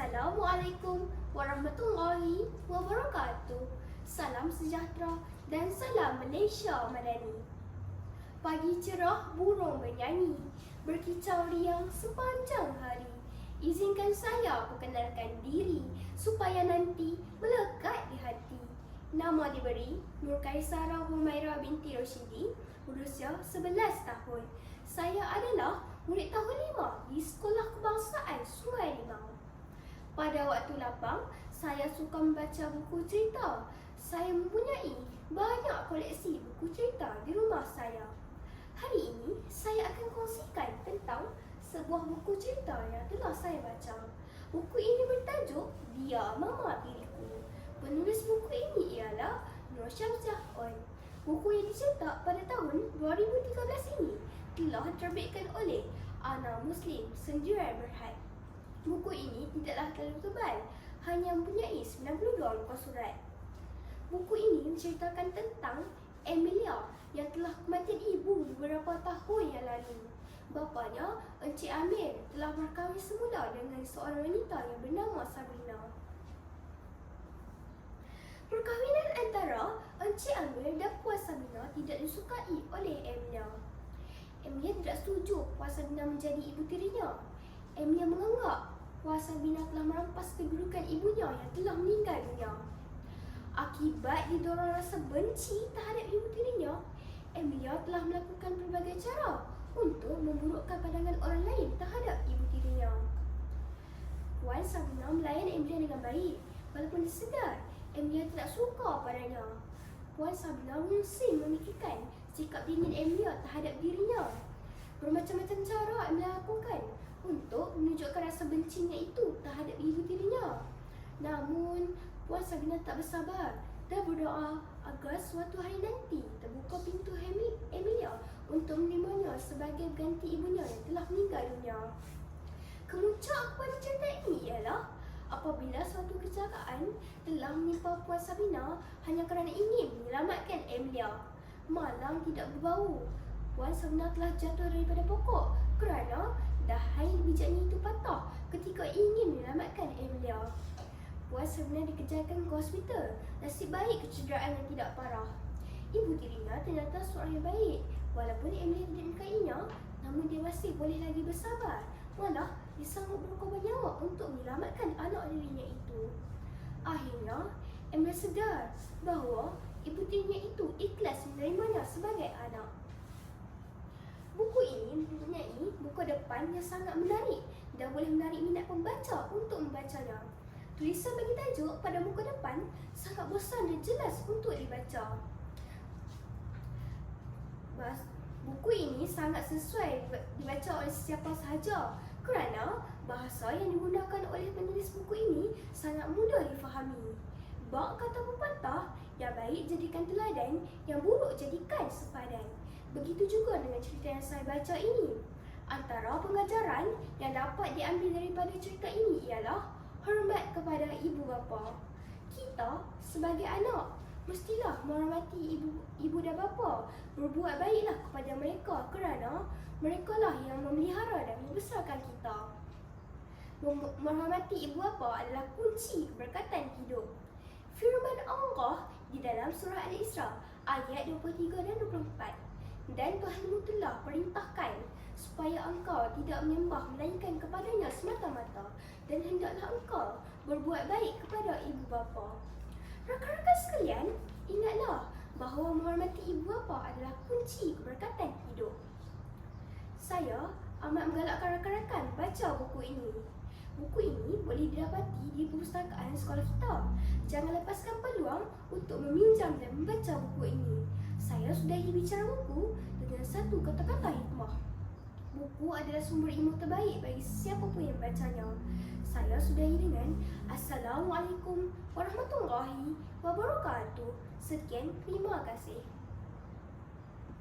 Assalamualaikum warahmatullahi wabarakatuh. Salam sejahtera dan salam Malaysia Madani. Pagi cerah burung bernyanyi, berkicau riang sepanjang hari. Izinkan saya perkenalkan diri supaya nanti melekat di hati. Nama diberi Nur Kaisara Humaira binti Roshidi, berusia 11 tahun. Saya adalah murid tahun 5 di Sekolah Kebangsaan Sungai Limau. Pada waktu lapang, saya suka membaca buku cerita. Saya mempunyai banyak koleksi buku cerita di rumah saya. Hari ini, saya akan kongsikan tentang sebuah buku cerita yang telah saya baca. Buku ini bertajuk Dia Mama Diriku. Penulis buku ini ialah Nur Syamsiah On. Buku yang dicetak pada tahun 2013 ini telah diterbitkan oleh Ana Muslim Senjirai Berhad. Buku ini tidaklah terlalu tebal, hanya mempunyai 92 muka surat. Buku ini menceritakan tentang Emilia yang telah kematian ibu beberapa tahun yang lalu. Bapanya, Encik Amir, telah berkahwin semula dengan seorang wanita yang bernama Sabrina. Perkahwinan antara Encik Amir dan Puan Sabrina tidak disukai oleh Emilia. Emilia tidak setuju Puan Sabrina menjadi ibu tirinya. Emilia menganggap Puan Sabrina telah merampas kedudukan ibunya yang telah meninggal dunia. Akibat didorong rasa benci terhadap ibu tirinya, Emilia telah melakukan pelbagai cara untuk memburukkan pandangan orang lain terhadap ibu tirinya. Puan Sabrina melayan Emilia dengan baik walaupun dia sedar Emilia tidak suka padanya. Puan Sabrina mesti memikirkan sikap dingin Emilia terhadap dirinya. Bermacam-macam cara Emilia lakukan untuk menunjukkan rasa bencinya itu terhadap ibu tirinya. Namun, Puan Sabrina tak bersabar dan berdoa agar suatu hari nanti terbuka pintu Emilia untuk menerimanya sebagai ganti ibunya yang telah meninggal dunia. Kemuncak pada cerita ini ialah apabila suatu kecelakaan telah menimpa Puan Sabina hanya kerana ingin menyelamatkan Emilia. Malang tidak berbau. Puan Sabina telah jatuh daripada pokok kerana dahan bijaknya itu patah ketika ingin menyelamatkan Emilia. Puan Sabina dikejarkan ke hospital. Nasib baik kecederaan yang tidak parah. Ibu tirinya ternyata seorang yang baik. Walaupun Emilia tidak menyukainya, namun dia masih boleh lagi bersabar. Malah, dia sanggup berkorban nyawa untuk menyelamatkan anak dirinya itu. Akhirnya, Emilia sedar bahawa ibu tirinya itu ikhlas menerimanya sebagai anak. Ini mempunyai buku depan yang sangat menarik dan boleh menarik minat pembaca untuk membacanya. Tulisan bagi tajuk pada muka depan sangat bosan dan jelas untuk dibaca. Buku ini sangat sesuai dibaca oleh sesiapa sahaja kerana bahasa yang digunakan oleh penulis buku ini sangat mudah difahami. Bak kata pepatah, yang baik jadikan teladan, yang buruk jadikan sepadan. Begitu juga dengan cerita yang saya baca ini. Antara pengajaran yang dapat diambil daripada cerita ini ialah hormat kepada ibu bapa. Kita sebagai anak mestilah menghormati ibu ibu dan bapa. Berbuat baiklah kepada mereka kerana mereka lah yang memelihara dan membesarkan kita. Menghormati ibu bapa adalah kunci keberkatan Allah di dalam surah Al-Isra ayat 23 dan 24. Dan Tuhanmu telah perintahkan supaya engkau tidak menyembah melainkan kepadanya semata-mata dan hendaklah engkau berbuat baik kepada ibu bapa. Rakan-rakan sekalian, ingatlah bahawa menghormati ibu bapa adalah kunci keberkatan hidup. Saya amat menggalakkan rakan-rakan. Buku ini boleh didapati di perpustakaan sekolah kita. Jangan lepaskan peluang untuk meminjam dan membaca buku ini. Saya sudahi bicara buku dengan satu kata-kata hikmah. Buku adalah sumber ilmu terbaik bagi siapa pun yang bacanya. Saya sudahi dengan Assalamualaikum warahmatullahi wabarakatuh. Sekian, terima kasih.